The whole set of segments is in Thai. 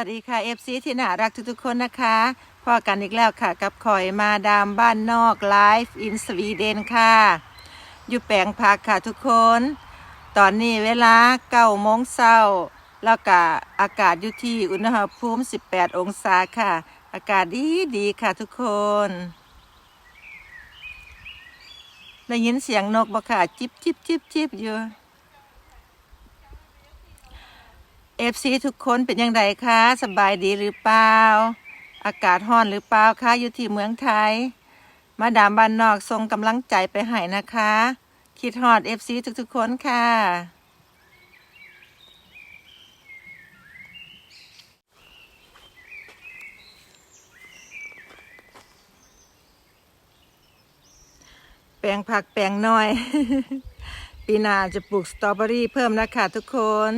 วัสดีค่ะ FC ที่น่ารักทุกๆคนนะคะพอกันอีกแล้วค่ะ กับคอยมาดามบ้านนอกไลฟ์อินสวีเดนค่ะ อยู่แปลงพักค่ะทุกคน ตอนนี้เวลาเก้าโมงเช้า แล้วก็อากาศอยู่ที่อุณหภูมิ 18 องศาค่ะ อากาศดีดีค่ะทุกคน ได้ยินเสียงนกบ่ค่ะ จิบจิบจิบจิบอยู่ เอฟซีทุกคนเป็นยังไงคะสบายดีหรือเปล่า อากาศร้อนหรือเปล่าคะอยู่ที่เมืองไทย มาดามบ้านนอกส่งกำลังใจไปให้นะคะ คิดฮอดเอฟซีทุกๆคนค่ะ แปลงผักแปลงน้อย ปีหน้าจะปลูกสตรอเบอรี่เพิ่มนะคะทุกคน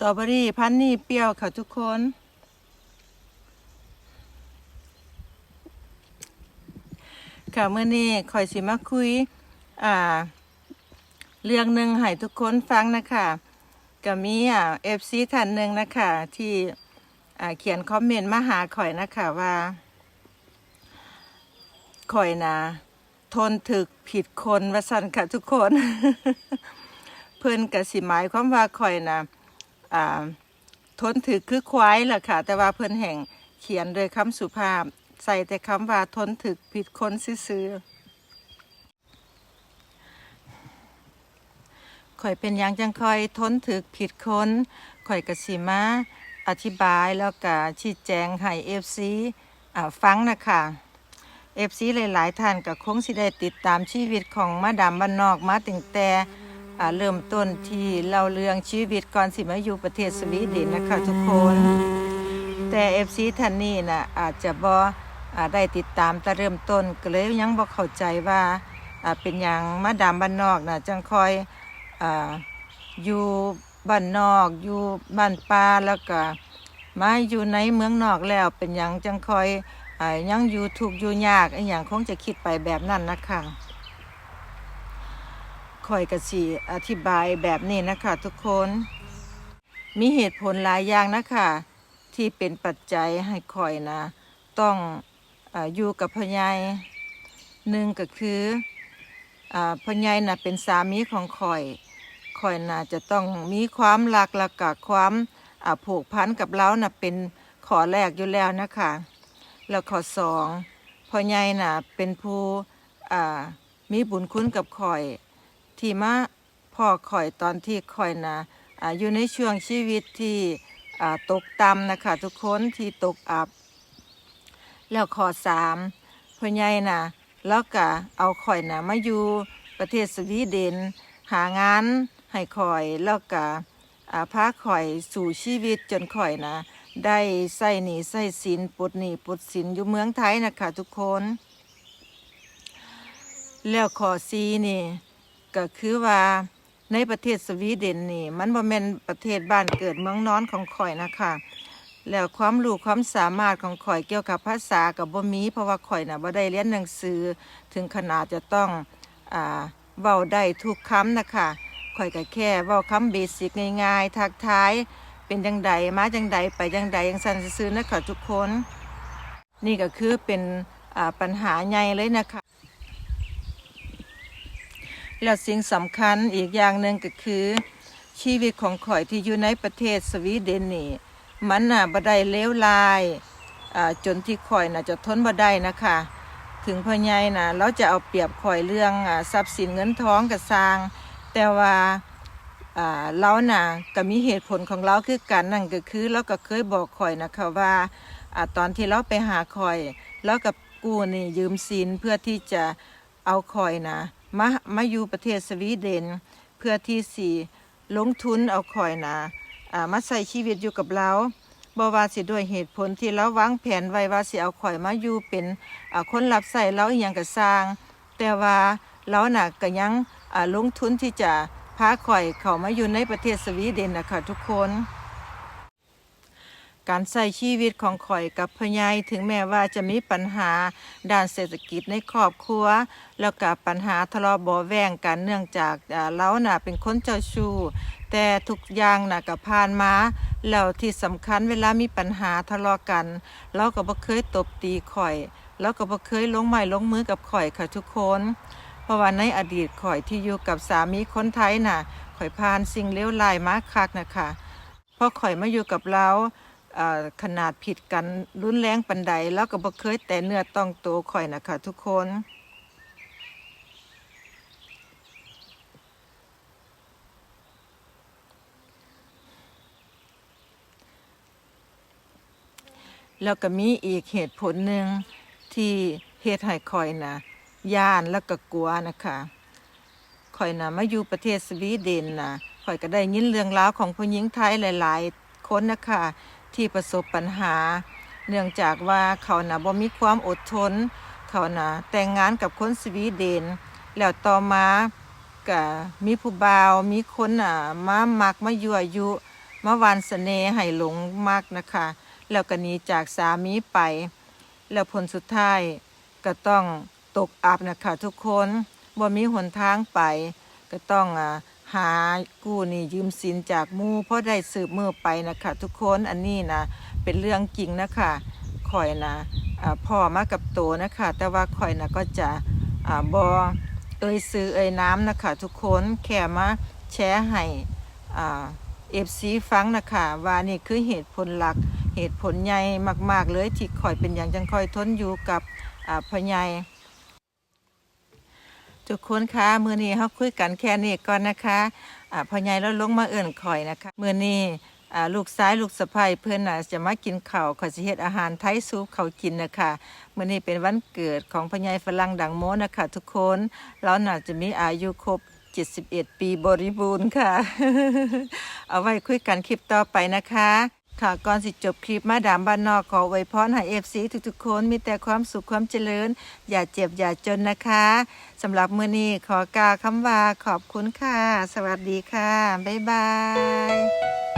ตรอเบอรี่พันนี่เปรี้ยวค่ะทุกคน ค่ะเมื่อนี้คอยสิมาคุย อ่า เรื่องหนึ่งให้ทุกคนฟังนะคะก็มีอ่าเอฟซีท่านหนึ่งนะคะที่อ่าเขียนคอมเมนต์มาหาข่อยนะคะว่าข่อยนะทนถึกผิดคนว่าสันค่ะทุกคน เพิ่นกสิหมายความว่าข่อยนะอ่า ทนถึกคือควายแหละค่ะ แต่ว่าเพิ่นแห่งเขียนโดยคำสุภาพ ใส่แต่คำว่าทนถึกผิดคนซื่อข่อยเป็นหยังจังคอยทนถึกผิดคนข่อยกสิมาอธิบายแล้วก็ชี้แจงให้เอฟซีฟังนะคะเอฟซีหลาย ๆ ท่านก็คงสิได้ติดตามชีวิตของมาดามบ้านนอกมาตั้งแต่ เริ่มต้นที่เล่าเรื่องชีวิตก่อนสิมาอยู่ประเทศสวีเดนนะคะทุกคน แต่เอฟซีท่านนี้นะอาจจะบ่อ่าได้ติดตามแต่เริ่มต้นก็เลยยังบ่เข้าใจว่าเป็นอย่างมาดามบ้านนอกนะจังคอยออยู่บ้านนอกอยู่บ้านป่าแล้วก็มาอยู่ในเมืองนอกแล้วเป็นอย่างจังคอยอยังอยู่ทุกอยู่ยากอหย่างคงจะคิดไปแบบนั้นนะคะ คอยกะสีอธิบายแบบนี้นะคะทุกคน มีเหตุผลหลายอย่างนะคะที่เป็นปัจจัยให้คอยนะ ต้องออยู่กับพญายหนึ่งก็คืออพญายนะเป็นสามีของคอยคอยนะจะต้องมีความรักและกับความผูกพันกับเรานะเป็นขอแรกอยู่แล้วนะคะแล้วข้อสองพ่อใหญ่น่ะเป็นผู้มีบุญคุณกับข่อย ที่มาพ่อข่อยตอนที่ข่อยนะอ่าอยู่ในช่วงชีวิตที่ตกต่ำนะคะทุกคนที่ตกอับ แล้วข้อสามพ่อใหญ่นะแล้วก็เอาข่อยนะมาอยู่ประเทศสวีเดนหางานให้ข่อยแล้วก็พาข่อยสู่ชีวิตจนข่อยนะ ได้ใส่หนีใส่สินปลดหนีปลดสินอยู่เมืองไทยนะคะทุกคน แล้วขอซีนี่ ก็คือว่าในประเทศสวีเดนนี่ มันบ่แม่นประเทศบ้านเกิดเมืองนอนของข่อยนะคะ แล้วความรู้ความสามารถของข่อยเกี่ยวกับภาษากับบ่มีเพราะว่าข่อยน่ะบ่ได้เรียนหนังสือถึงขนาดจะต้องอ่าเว้าได้ทุกคำนะคะข่อยก็แค่เว้าคำเบสิกง่ายๆทักทายเป็นจังใดมาจังใดไปจังใดจังซั่นซื่อๆนะคะทุกคน นี่ก็คือเป็นอ่าปัญหาใหญ่เลยนะคะ แล้วสิ่งสำคัญอีกอย่างหนึ่งก็คือ ชีวิตของข่อยที่อยู่ในประเทศสวีเดนนี่มันน่ะบ่ได้เลวร้ายอ่าจนที่ข่อยน่ะจะทนบ่ได้นะคะถึงพ่อใหญ่น่ะเราจะเอาเปรียบข่อยเรื่องทรัพย์สินเงินทองกับสร้าง แต่ว่าเราน่ะก็มีเหตุผลของเราคือกันนั่นก็คือเราก็เคยบอกข่อยนะคะว่าอ่าตอนที่เราไปหาข่อยเรากับกู้นี่ยืมสินเพื่อที่จะเอาข่อยนะ มามาอยู่ประเทศสวีเดน เพื่อที่สิลงทุนเอาข่อยนะอ่ามาใส่ชีวิตอยู่กับเราบ่ว่าสิด้วยเหตุผลที่เราวางแผนไว้ว่าสิเอาข่อยมาอยู่เป็นคนรับใส่เราอหยังก็สร้าง แต่ว่าเราน่ะก็ยังลงทุนที่จะพาข่อยเข้ามาอยู่ในประเทศสวีเดนนะคะทุกคน การใช้ชีวิตของข่อยกับพญายถึงแม้ว่าจะมีปัญหาด้านเศรษฐกิจในครอบครัว แล้วกับปัญหาทะเลาะเบาะแวงกันเนื่องจากอ่าเราน่ะเป็นคนเจ้าชู้แต่ทุกอย่างน่ะก็ผ่านมาแล้วที่สำคัญเวลามีปัญหาทะเลาะกันเราก็บ่เคยตบตีข่อยแล้วก็บ่เคยลงไม้ลงมือกับข่อยค่ะทุกคนเพราะว่าในอดีตข่อยที่อยู่กับสามีคนไทยน่ะข่อยผ่านสิ่งเลวร้ายมาคักนะคะพอข่อยมาอยู่กับเรา ขนาดผิดกันรุนแรงปันใดแล้วก็บ่เคยแต่เนื้อต้องตัวข่อยนะคะทุกคนแล้วก็มีอีกเหตุผลหนึ่งที่เฮ็ดให้ข่อยนะย่านแล้วก็กลัวนะคะข่อยนะมาอยู่ประเทศสวีเดนนะข่อยก็ได้ยินเรื่องราวของผู้หญิงไทยหลาย ๆ คนนะคะ ที่ประสบปัญหา เนื่องจากว่าเขานะบ่มีความอดทน เขานะแต่งงานกับคนสวีเดน แล้วต่อมาก็มีผู้บ่าวมีคนอะมามักมายั่วยุมาวานเสน่ห์ให้หลงมักนะคะ แล้วก็หนีจากสามีไป แล้วผลสุดท้ายก็ต้องตกอับนะคะทุกคนบ่มีหนทางไป ก็ต้องอ่า หากู้นี่ยืมสินจากมู่เพราะได้สืบมือไปนะคะทุกคนอันนี้นะเป็นเรื่องจริงนะคะข่อยนะพ่อมากับโตนะคะ แต่ว่าข่อยนะก็จะอ่าบอเอ่ยซื้อเอ่ยน้ำนะคะทุกคนแค่มาแชร์ให้อ่าเอฟซีฟังนะคะว่านี่คือเหตุผลหลักเหตุผลใหญ่มาก ๆ เลยที่ข่อยเป็นอย่างจังค่อยทนอยู่กับพ่อใหญ่ ทุกคนคะมือนี้เขาคุยกันแค่นี้ก่อนนะคะอ่าพ่อใหญ่แล้วลงมาเอิ่นข่อยนะคะมือนี้อ่าลูกซ้ายลูกสะใภ้เพื่อนน่ะจะมากินข้าวข่อยสิเฮ็ดอาหารไทยซุปเขากินนะคะมือนี้เป็นวันเกิดของพ่อใหญ่ฝรั่งดังโมนะคะ ทุกคนเราน่าจะมีอายุครบ 71 ปีบริบูรณ์ค่ะ เอาไว้คุยกันคลิปต่อไปนะคะ ค่ะก่อนสิจบคลิปมาดามบ้านนอกขอไว้พรให้เอฟซีทุกๆ คนมีแต่ความสุขความเจริญ อย่าเจ็บอย่าจนนะคะสำหรับมื้อนี้ขอกล่าวคำว่าขอบคุณค่ะ สวัสดีค่ะ บ๊ายบาย